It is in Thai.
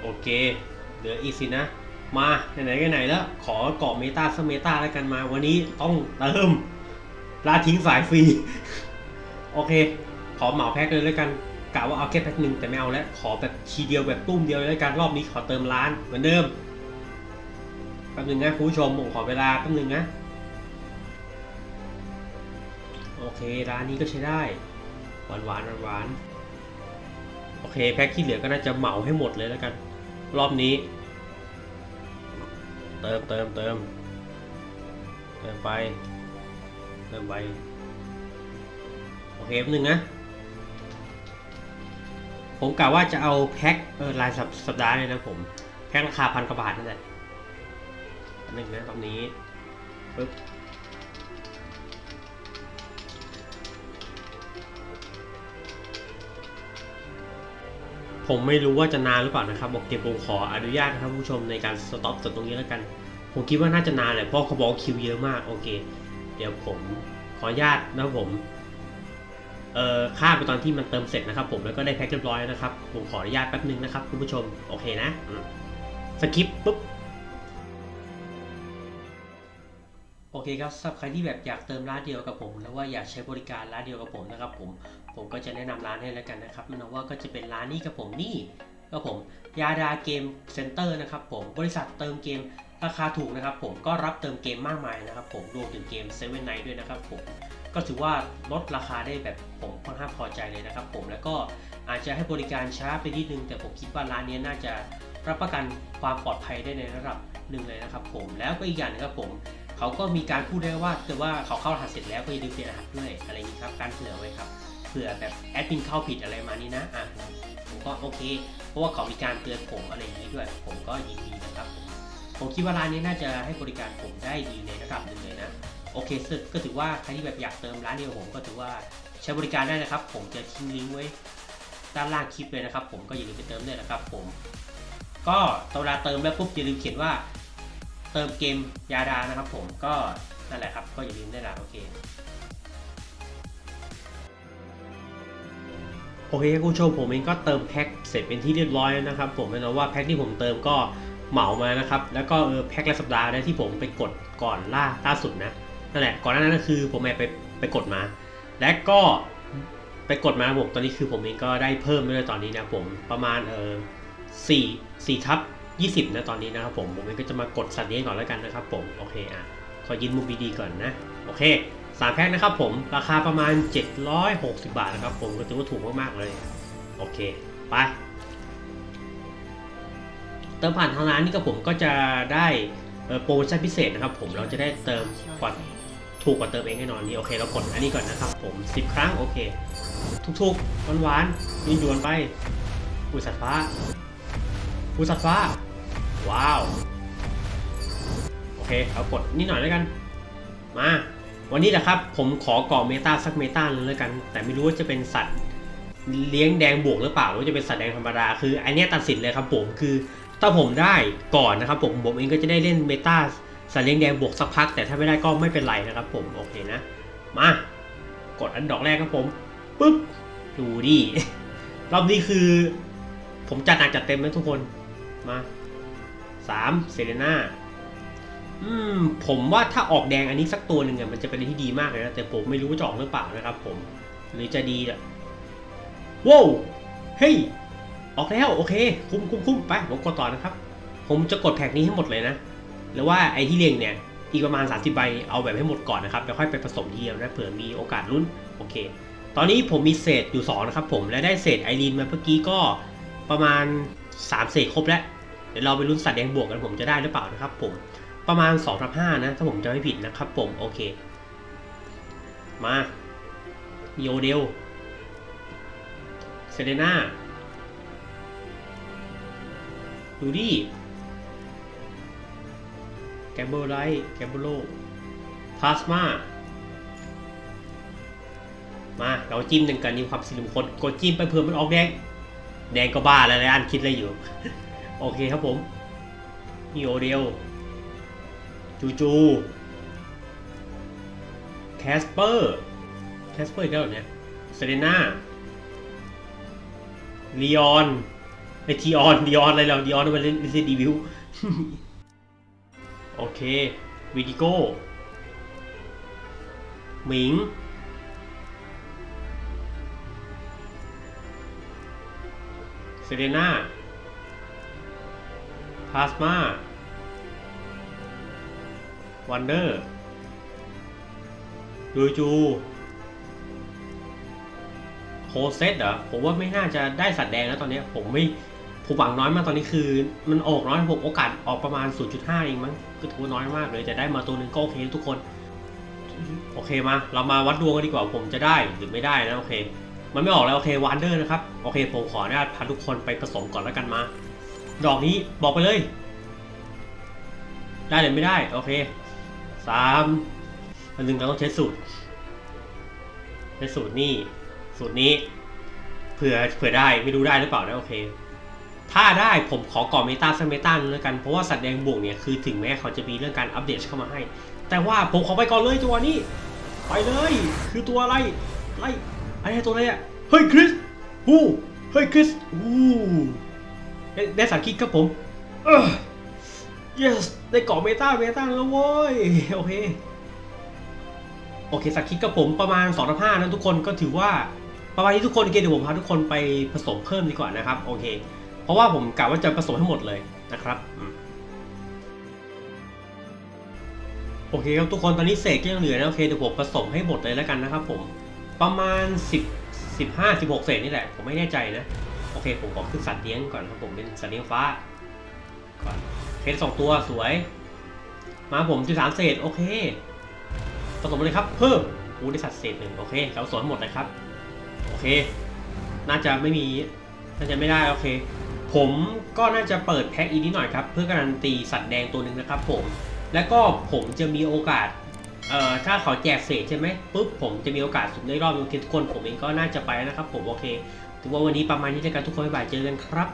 โอเค เหลืออีกสินะ มาไหนๆก็ไหนแล้ว ขอเกาะเมตาสเมตาแล้วกันมา วันนี้ต้องเติมลาทิ้งสายฟรี โอเค ขอเหมาแพ็คเลยแล้วกันกะว่าเอาแค่แพ็คหนึ่งแต่ไม่เอาแล้ว ขอแบบทีเดียวแบบตุ้มเดียวเลยแล้วกันรอบนี้ขอเติมร้านเหมือนเดิมแป๊บนึงนะคุณผู้ชมผมขอเวลาแป๊บนึงนะโอเคร้านนี้ก็ใช้ได้หวานหวานหวานโอเคแพ็คที่เหลือก็น่าจะเหมาให้หมดเลยแล้วกัน รอบนี้ เติมเติมเติมเติมไปเติมไปโอเคแป๊บนึงนะ ผมกะว่าจะเอาแพ็คเออรายสัปดาห์เลยนะผม แพ็คราคาพันกว่าบาทนั่นแหละหนึ่งนะตรงนี้ปึ๊บ ผมไม่รู้ว่าจะนานหรือเปล่านะครับบอกเดี๋ยวผมขออนุญาตนะครับผู้ชมในการสต็อปจุดตรงนี้แล้วกัน ผมคิดว่าน่าจะนานแหละเพราะเขาบอกคิวเยอะมากโอเค เดี๋ยวผมขออนุญาตนะครับผมเอ่อข้าไปตอนที่มันเติมเสร็จนะครับ ผมแล้วก็ได้แพ็คเรียบร้อยนะครับ ผมขออนุญาตแป๊บนึงนะครับคุณผู้ชมโอเคนะสกิปปุ๊บ โอเคครับสำหรับใครที่แบบอยากเติมร้านเดียวกับผม แล้วว่าอยากใช้บริการร้านเดียวกับผมนะครับผมผมก็จะแนะนำร้านให้แล้วกันนะครับมันว่าก็จะเป็นร้านนี้กับผมนี่ก็ผมยาดาเกมเซ็นเตอร์นะครับผมบริษัทเติมเกมราคาถูกนะครับผมก็รับเติมเกมมากมายนะครับผมรวมถึงเกมเซเว่นไนด้วยนะครับผมก็ถือว่าลดราคาได้แบบผมค่อนข้างพอใจเลยนะครับผมแล้วก็อาจจะให้บริการช้าไปนิดนึง แต่ผมคิดว่าร้านนี้น่าจะรับประกันความปลอดภัยได้ในระดับหนึ่งเลยนะครับผมแล้วก็อีกอย่างนึงครับผม เขาก็มีการพูดได้ว่าแต่ว่าเขาเข้ารหัสเสร็จแล้วก็อย่าลืมเปลี่ยนรหัสด้วยอะไรอย่างนี้ครับการเผื่อไว้ครับเผื่อแบบแอดมินเข้าผิดอะไรมานี่นะอะผมก็โอเค เพราะว่าเขามีการเตือนผมอะไรอย่างนี้ด้วย ผมก็ยินดีนะครับ ผมผมคิดว่าร้านนี้น่าจะให้บริการผมได้ดีในระดับหนึ่งเลยนะโอเคซึ่งก็ถือว่าใครที่แบบอยากเติมร้านเดียวผมก็ถือว่าใช้บริการได้นะครับ ผมจะทิ้งลิงก์ไว้ด้านล่างคลิปเลยนะครับ ผมก็อย่าลืมไปเติมด้วยนะครับ ผม ก็ตอนเวลาเติมแล้วปุ๊บอย่าลืมเขียนว่า เติมเกมยาดานะครับผมก็นั่นแหละครับ ก็อย่าลืมได้ละโอเคโอเคคุณผู้ชมผมเองก็เติมแพ็คเสร็จเป็นที่เรียบร้อยแล้วนะครับ ผมแน่นอนว่าแพ็คที่ผมเติมก็เหมามานะครับ แล้วก็เออแพ็คละสัปดาห์ได้ที่ผมไปกดก่อนล่าล่าสุดนะนั่นแหละก่อนหน้านั้นก็คือผมไปไปกดมา และก็ไปกดมาผมตอนนี้คือผมเองก็ได้เพิ่มด้วยตอนนี้นะผมประมาณเออสี่สี่ทับ ยี่สิบนะตอนนี้นะครับผมผมก็จะมากดสัตว์เลี้ยงก่อนแล้วกันนะครับผมโอเคอะขอยินมุมดีๆก่อนนะโอเคสามแพ็คนะครับผมราคาประมาณ 760 บาทนะครับผมก็ถือว่าถูกมากๆเลยโอเคไปเติมผ่านทางร้านนี่ก็ผมก็จะได้โปรโมชั่นพิเศษนะครับผมเราจะได้เติมกว่าถูกกว่าเติมเองแน่นอนนี่โอเคเรากดอันนี้ก่อนนะครับผม 10 ครั้งโอเค ทุกๆหวานๆยืนยวนๆไปอุยสัตว์ฟ้าอุยสัตว์ฟ้า ว้าว โอเคเรากดนิดหน่อยแล้วกัน มา วันนี้แหละครับ ผมขอก่อเมตาสักเมตาเลยแล้วกัน แต่ไม่รู้ว่าจะเป็นสัตว์เลี้ยงแดงบวกหรือเปล่าหรือว่าจะเป็นสัตว์แดงธรรมดา คืออันเนี้ยตัดสินเลยครับผมคือถ้าผมได้ก่อนนะครับผมผมเองก็จะได้เล่นเมตาสัตว์เลี้ยงแดงบวกสักพัก แต่ถ้าไม่ได้ก็ไม่เป็นไรนะครับผมโอเคนะ มากดอันดอกแรกครับผมปุ๊บดูดิรอบนี้คือ ผมจัดหนักจัดเต็มนะทุกคนมา สามเซเลน่าอืมผมว่าถ้าออกแดงอันนี้สักตัวหนึ่งอะมันจะเป็นอะไรที่ดีมากเลยนะแต่ผมไม่รู้ว่าจะออกหรือเปล่านะครับผม หรือจะดีอะว้าวเฮ้ยออกแล้วโอเค คุ้มคุ้มคุ้มไปผมกดต่อนะครับ ผมจะกดแพ็กนี้ให้หมดเลยนะหรือว่าไอ้ที่เรียงเนี่ยอีกประมาณ 30ใบเอาแบบให้หมดก่อนนะครับแล้วค่อยไปผสมทีเดียวนะเผื่อมีโอกาสลุ้นโอเค ตอนนี้ผมมีเศษอยู่2นะครับผมและได้เศษไอรีนมาเมื่อกี้ก็ประมาณ 3 เศษครบแล้ว เดี๋ยวเราไปลุ้นสัตว์แดงบวกกันผมจะได้หรือเปล่านะครับผมประมาณ2ทับ5นะถ้าผมจะไม่ผิดนะครับผมโอเค มาโยเดลเซเลน่าดูดิแกมเบอร์ไลท์แกมเบอร์โลพลาสมามาเราจิ้มหนึ่งกันมีความสิริมงคลกดจิ้มไปเผื่อมันออกแดง แดงก็บ้าแล้วนะอันคิดอะไรอยู่ โอเคครับผมนี่โอเดลจูจู แคสเปอร์ แคสเปอร์อีกแล้วเนี่ยเซเรน่าลีออนไอทีออนดีออนอะไรเราดีออนมาเล่นเล่นดีวิวโอเควิดิโก้หมิงเซเรน่า พลาสมาวันเดอร์ดูจูโคเซตเหรอผมว่าไม่น่าจะได้สัตว์แดงแล้วตอนนี้ผมไม่ผมหวังน้อยมากตอนนี้คือ มันออกน้อยผมโอกาสออกประมาณ 0.5 เองมั้งก็ถือว่าน้อยมากเลยแต่ได้มาตัวหนึ่งก็โอเคทุกคน โอเคมา เรามาวัดดวงกันดีกว่าผมจะได้หรือไม่ได้นะโอเค มันไม่ออกแล้วโอเควันเดอร์นะครับ โอเคผมขออนุญาตพาทุกคนไปผสมก่อนแล้วกันมา ดอกนี้บอกไปเลย ได้หรือไม่ได้ โอเคสามอันหนึ่งเราต้องใช้สูตรใช้สูตรนี่ สูตรนี้ เผื่อเผื่อได้ไม่รู้ได้หรือเปล่านะโอเค ถ้าได้ผมขอก่อเมตาสักเมตาหนึงแล้วกัน เพราะว่าสัตว์แดงบวกเนี่ยคือถึงแม้เขาจะมีเรื่องการอัปเดตเข้ามาให้ แต่ว่าผมขอไปก่อนเลยตัวนี้ ไปเลย คือตัวอะไรอะไอะไรตัวอะไรอะเฮ้ยคริสฮู้เฮ้ยคริสฮู้ ได้ได้สัตว์คิดครับผมเออ yes ได้เกาะเมตาเมตาแล้วเว้ย โอเค โอเคสักคิดกับผมประมาณ2องห้านะทุกคนก็ถือว่าประมาณนี้ทุกคนโอเคเดี๋ยวผมพาทุกคนไปผสมเพิ่มดีกว่านะครับ โอเค เพราะว่าผมกะว่าจะผสมให้หมดเลยนะครับอืมโอเคครับทุกคนตอนนี้เศษก็ยังเหลือนะโอเคเดี๋ยวผมผสมให้หมดเลยแล้วกันนะครับผมประมาณ 10 15 16 เศษนี่แหละ ผมไม่แน่ใจนะโอเคผมขอขึ้นสัตว์เลี้ยงก่อนครับผมเป็นสัตว์เลี้ยงฟ้าก่อนเคสสองตัวสวย มาผม13เศษโอเคผสมเลยครับ เพิ่มอ้ได้สัดเศษหนึ่งโอเคเราสวนหมดเลยครับ โอเค น่าจะไม่มีน่าจะไม่ได้โอเค ผมก็น่าจะเปิดแพ็คอีกนิดหน่อยครับ เพื่อการันตีสัตว์แดงตัวหนึ่งนะครับ ผม แล้วก็ผมจะมีโอกาสเอ่อถ้าเขาแจกเศษใช่ไหมปุ๊บผมจะมีโอกาสสุ่มได้รอบนึงทุกคนผมเองก็น่าจะไปนะครับ ผมโอเค ถือว่าวันนี้ประมาณนี้แล้วกันทุกคนบ๊ายบายเจอกันครับ